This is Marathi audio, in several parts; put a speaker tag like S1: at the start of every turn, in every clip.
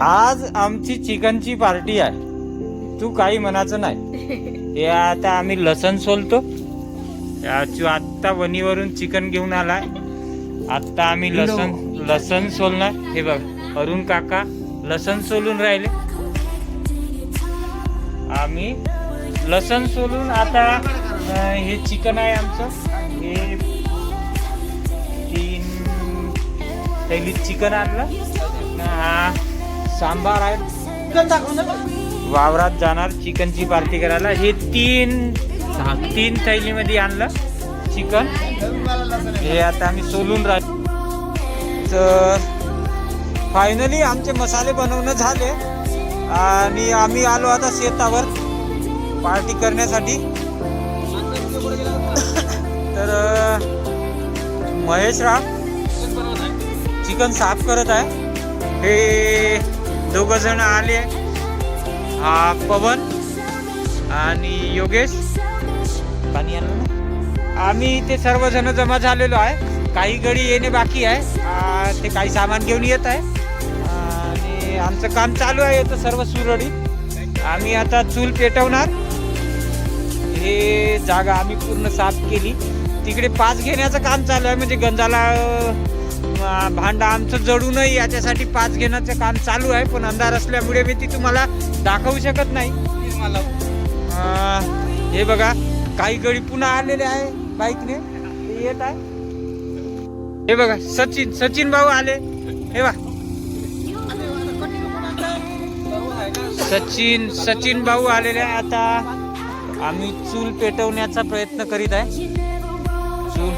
S1: आज आमची चिकनची पार्टी आहे. तू काही म्हणायचं नाही. हे आता आम्ही लसण सोलतो. आत्ता वणीवरून चिकन घेऊन आलाय. आत्ता आम्ही लसण लसण सोलणार. हे बघ अरुण काका लसण सोलून राहिले. आम्ही लसण सोलून आता हे चिकन आहे आमचं. हे तीन पहिली चिकन आणलं. हा. सांबार आहे. वावरात जाणार चिकनची पार्टी करायला. हे तीन तीन थैलीमध्ये आणलं चिकन हे आता आम्ही सोलून राहिलो तर फायनली आमचे मसाले बनवणं झाले. आणि आम्ही आलो आता शेतावर पार्टी करण्यासाठी. तर महेश राव चिकन साफ करत आहे. हे दोघ जण आले. हा पवन आणि योगेश. पाणी आम्ही ते सर्वजण जमा झालेलो आहे. काही गडी येणे बाकी आहे. ते काही सामान घेऊन येत आहे. आणि आमचं काम चालू आहे तर सर्व सुरळीत. आम्ही आता चूल पेटवणार. हे जागा आम्ही पूर्ण साफ केली. तिकडे पाच घेण्याचं काम चालू आहे. म्हणजे गंजाला भांडा आमचं जडू नये याच्यासाठी पाच घेण्याचं काम चालू आहे पण अंधार असल्यामुळे मी ती तुम्हाला दाखवू शकत नाही. मला हे बघा काही गडी पुन्हा आलेले आहे बाईकने. ते येत आहे. हे बघा सचिन सचिन भाऊ आले. हे बघा. सचिन सचिन भाऊ आलेले आहे. आता आम्ही चूल पेटवण्याचा प्रयत्न करीत आहे. चूल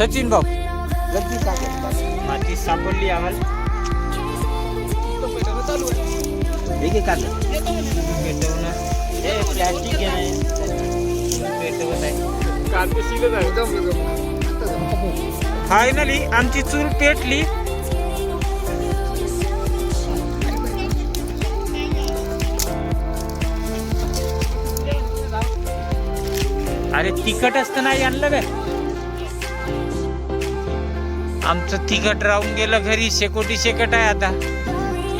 S1: सचिन भाऊ. माती सापडली आम्हाला पेटवणं हे प्लॅस्टिक आहे. पेटवत आहे. फायनली आमची चूल पेटली. अरे तिखट असतं नाही आणलं बे. आमचं तिखट राहून गेलं घरी शेकोटी शेकट आहे आता.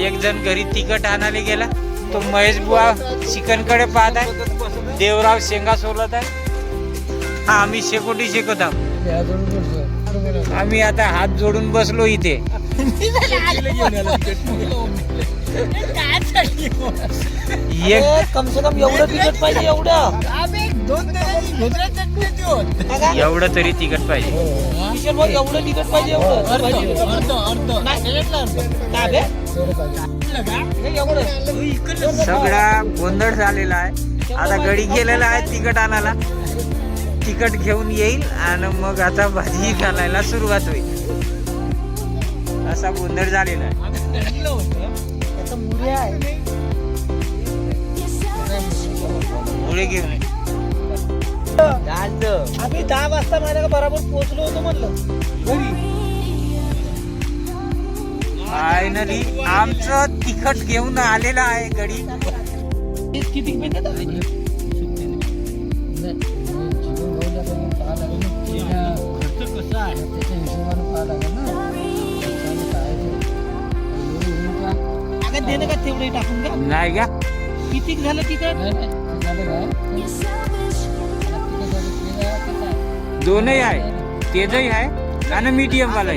S1: एक जण घरी तिखट आणायला गेला. तो महेश बुवा चिकनकडे पाहत आहे. देवराव शेंगा सोलत आहे. हा आम्ही शेकोटी शेकत आहोत. आम्ही आता हात जोडून बसलो इथे. एक
S2: कम से कम एवढं तिकट पाहिजे एवढं.
S1: एवढं तरी तिखट पाहिजे.
S2: किशोर भाऊ एवढं तिकट पाहिजे पाहिजे. हे
S1: सगळा गोंधळ झालेला आहे. आता गडी गेलेला आहे तिखट आणायला. तिखट घेऊन येईल आणि मग आता भाजी घालायला सुरुवात होईल. असा गोंधळ झालेला आहे.
S2: आता मुली आहे.
S1: मुळे घेऊन.
S2: आम्ही दहा वाजता माझ्या बरोबर पोहोचलो होतो म्हणलं. घरी.
S1: फायनली आमचं तिखट घेऊन आलेलं आहे गडी
S2: किती मिनिट अगं दे ना का तेवढे
S1: नाही का
S2: किती झालं तिकट
S1: दोनही आहे. तेजही आहे आणि मीडियम वाला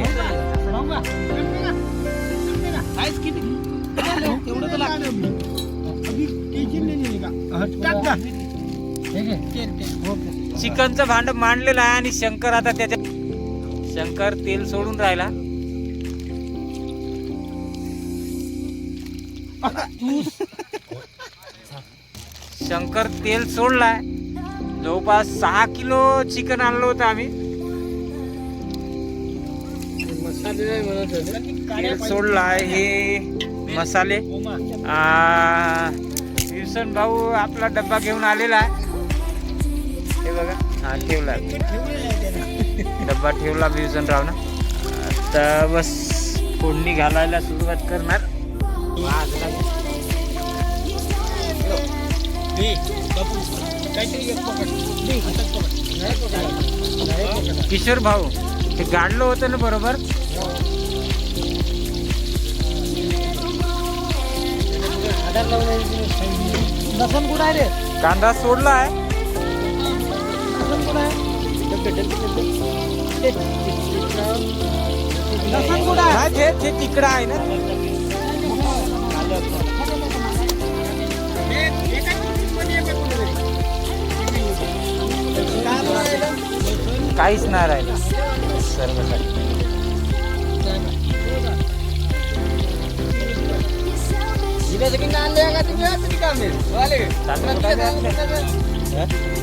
S1: चिकनचं भांड मांडलेलं आहे आणि शंकर आता त्याच्यात शंकर तेल सोडून राहिला. शंकर तेल सोडलाय. जवळपास सहा किलो चिकन आणलं होतं आम्ही. तेल सोडलाय हे मसाले. आ, विल्सन भाऊ आपला डब्बा घेऊन आलेला आहे. हे बघा हा ठेवला. डब्बा ठेवला विल्सन राव ना आता बस फोडणी घालायला सुरुवात करणार. किशोर भाऊ ते गाडलं होतं ना बरोबर?
S2: लसण कुठं आहे रे?
S1: कांदा सोडला आहे.
S2: लसण कुठं आहे? लसण
S1: जे तिकडं आहे ना. काहीच नाही राहिलं. सर्व काही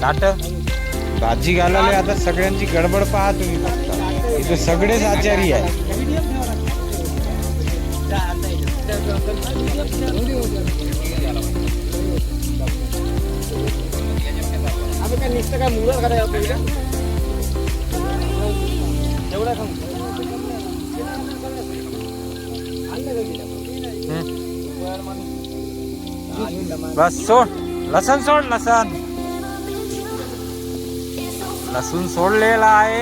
S1: ताट? भाजी घालायला आता सगळ्यांची गडबड पहा तुम्ही फक्त. इथे सगळेच आचारी आहे काय नुसतं काय मुलं करायला आपल्याला एवढा सांग. बस सोड. लसण सोड लसण. लसूण सोडलेला आहे.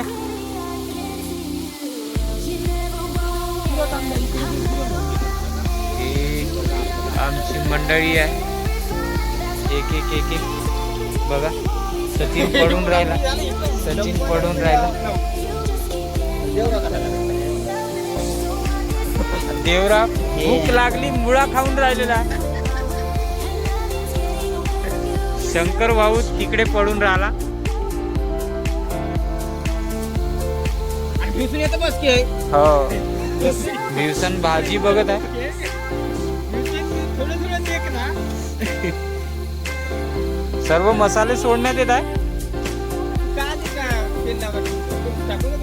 S1: आमची मंडळी आहे. एक एक एक एक. बघा. सचिन पडून राहिला. सचिन पडून राहिला. देवरा भूक लागली मुळा खाऊन राहिलेला. शंकर भाऊ तिकडे पडून राहिला.
S2: दिसून येतं बस की.
S1: हो. दिवसन भाजी बघत आहे. सर्व मसाले सोडण्यात येत आहे
S2: का ते का तेल लावा टाकू नका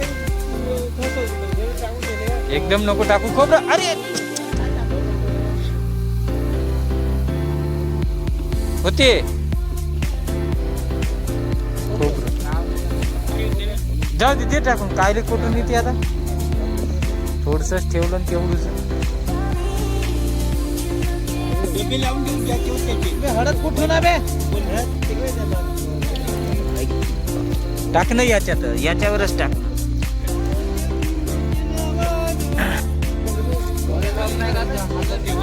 S2: कसं होतं टाकून गेले का?
S1: एकदम नको टाकू खोबरं अरे! होते खोबरं जाऊ दे ते टाकून कायले कुठून येते आता। थोडस ठेवलं आणि तेवढंच
S2: डबे लावून देऊन घ्या किंवा त्याची. बे, हळद कुठून बे
S1: टाक ना याच्यात याच्यावरच टाक.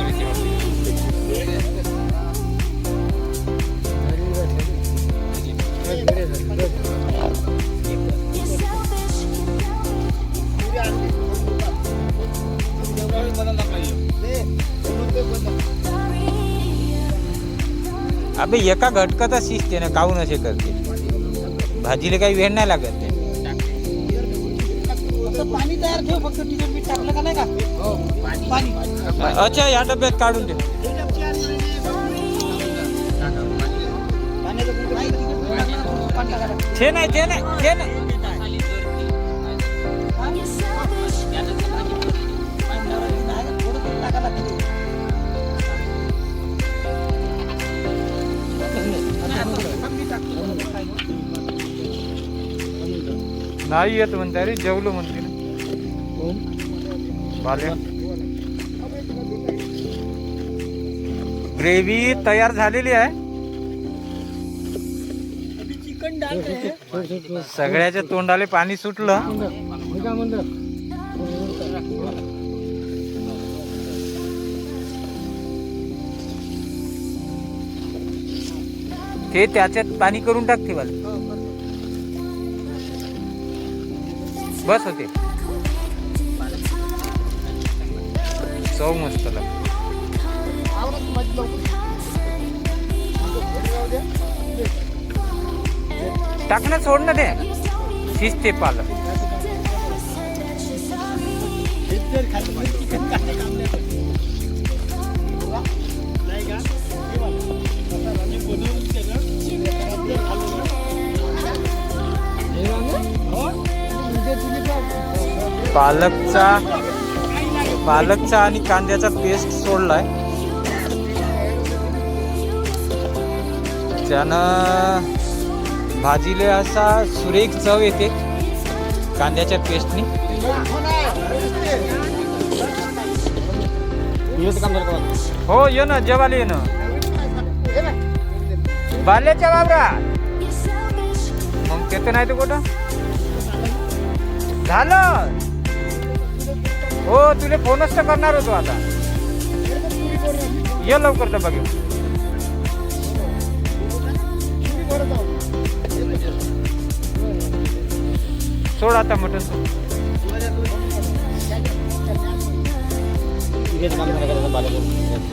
S1: अबे एका घटकाचा शिजते ना काहून असे करते? भाजीला काही वेळ नाही लागत.
S2: असं पाणी तयार ठेव फक्त तिच्यात मीठ टाकलं का नाही का? पाणी.
S1: अच्छा या डब्यात काढून. ते नाही ते नाही ते नाही,
S2: नाही
S1: येत म्हणते अरे जेवलो म्हणते ना. बाल्या ग्रेव्ही तयार झालेली आहे.
S2: अभी चिकन डाल रहे
S1: सगळ्याच्या तोंडाले पाणी सुटलं. ते त्याच्यात पाणी करून टाकते वाले बस होते. चव मस्त टाकणं सोडणं ते शिजते पालक. पालकचा पालकचा आणि कांद्याचा पेस्ट सोडलाय. त्यानं भाजीले असा सुरेख चव येते कांद्याच्या पेस्टनी हो ये ना जेवायला ये ना. बाल्याच्या बाबरा मग ते तर नाही तर कुठं? झालं. हो तुले फोनच तर करणार होतो आता. ये लवकर तर घेऊ सोड आता मटन सोड.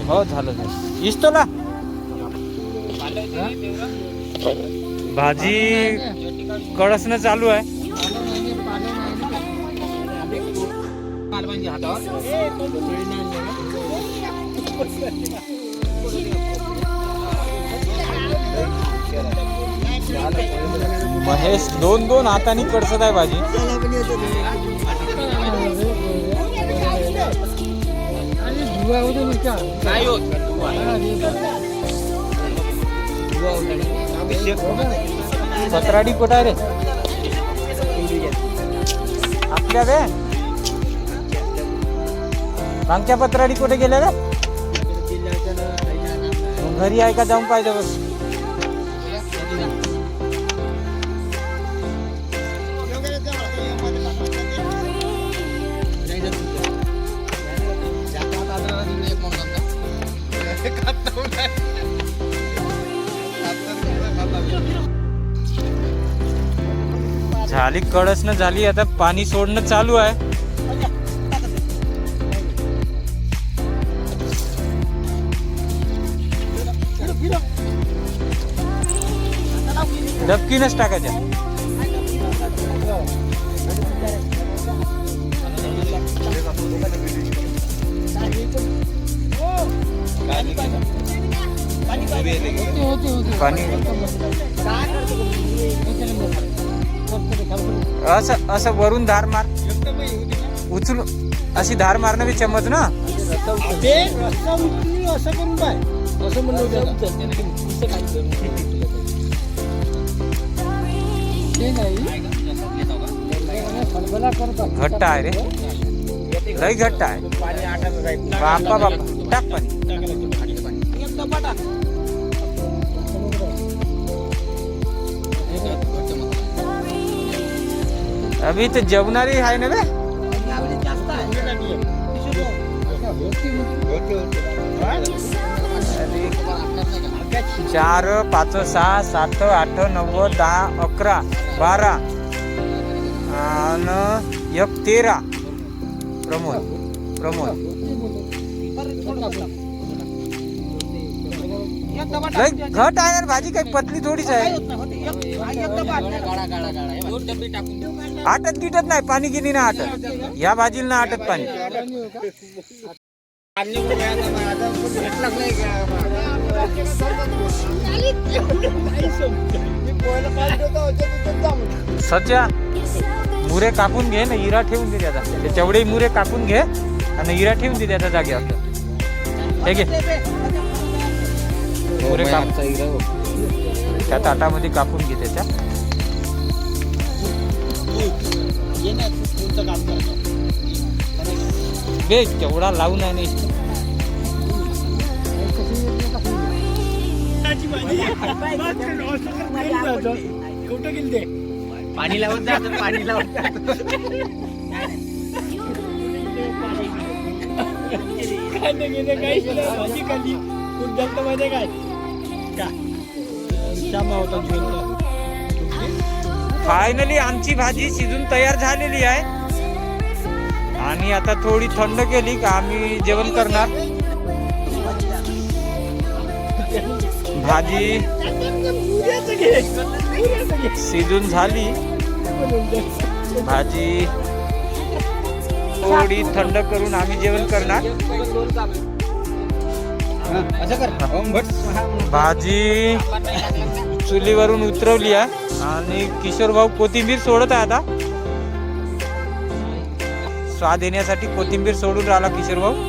S1: हो झालं झालं. इस्तोला? भाजी कळसणं चालू आहे. महेश दोन दोन हाताने कडसत आहे भाजी
S2: नाही होत
S1: कुठं रे? आपल्या रे मागच्या पत्राडी कुठे गेल्या रे? मग घरी आहे का जाऊन पाहिजे बस? झाली कडसनं झाली. आता पाणी सोडणं चालू आहे. नक्कीनच टाकायच्या. पाणी असं असं वरून धार मार. उचलू अशी धार मारणं बी चमत ना?
S2: असं करून पाय असं म्हणलं
S1: घट्ट आहे रे. लई घट्ट आहे. बापा बापा. टाक पाणी. अभी तर जेवणारी आहे ना बे चार पाच सहा सात आठ नव्वद दहा अकरा. बारा. आणि एक तेरा. प्रमोद. प्रमोद. घट आहे ना भाजी काही पतली थोडीच आहे. आटत गिटत नाही पाणी गिनी ना आटत. या भाजीला ना आटत पाणी. सच्या मुरे कापून घे ना इरा ठेवून दे त्याचा. ते तेवढे मुरे कापून घे आणि इरा ठेवून दे त्याच्या जागेवर. हे घे. मुरे काप त्या ताटामध्ये कापून घे त्याच्या. बे तेवढा लावून आहे नाही
S2: कुठं गेली ते पाणी लावत जा पाणी लावत काही कुठं मध्ये काय
S1: फायनली आमची भाजी शिजून तयार झालेली आहे. आणि आता थोडी थंड केली का आम्ही जेवण करणार. भाजी. शिजून झाली. भाजी. थोडी थंड करून आम्ही जेवण करणार. भाजी चुलीवरून उतरवली आहे. आणि किशोर भाऊ कोथिंबीर सोडत आहे आता. स्वाद येण्यासाठी कोथिंबीर सोडून राहिला किशोर भाऊ.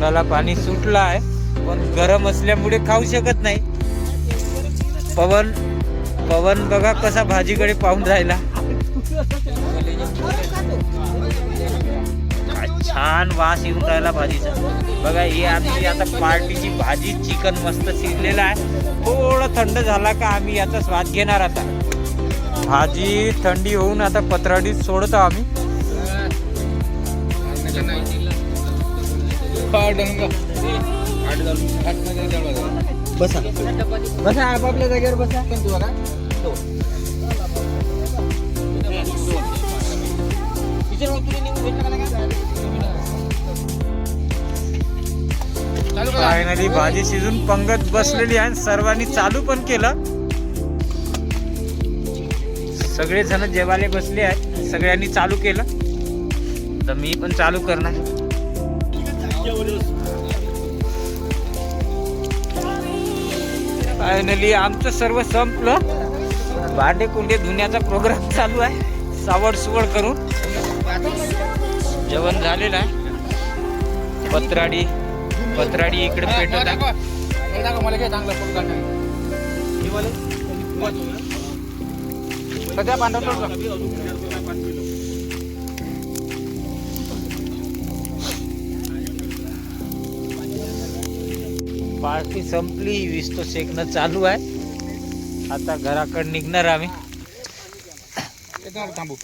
S1: तोंडाला पाणी सुटलं आहे पण गरम असल्यामुळे खाऊ शकत नाही. पवन पवन बघा कसा भाजीकडे पाहून राहिला. छान वास येऊन राहिला भाजीचा. बघा ही आमची आता पार्टीची भाजी चिकन मस्त शिजलेलं आहे. थोडं थंड झाला का आम्ही याचा स्वाद घेणार आता. भाजी थंडी होऊन आता पत्राडीत सोडतो आम्ही.
S3: बसा. बसा आपापल्या जागेवर बसा. करा.
S1: फायनली भाजी शिजून पंगत बसलेली आहे सर्वांनी चालू पण केलं. सगळे जण जेवायला बसले आहेत. सगळ्यांनी चालू केलं. तर मी पण चालू करणार. फायनली आमचं सर्व संपलं. भांडे कुंडे धुण्याचा प्रोग्राम चालू आहे. सावड सुवड करून. जेवण झालेलं आहे. पत्राडी. पत्राडी इकडे पेटवत
S3: मला
S1: आहे.
S3: दाखवा.
S1: पार्टी संपली विस्तो शेकणं चालू आहे. आता घराकडे निघणार आम्ही.
S3: थांबू.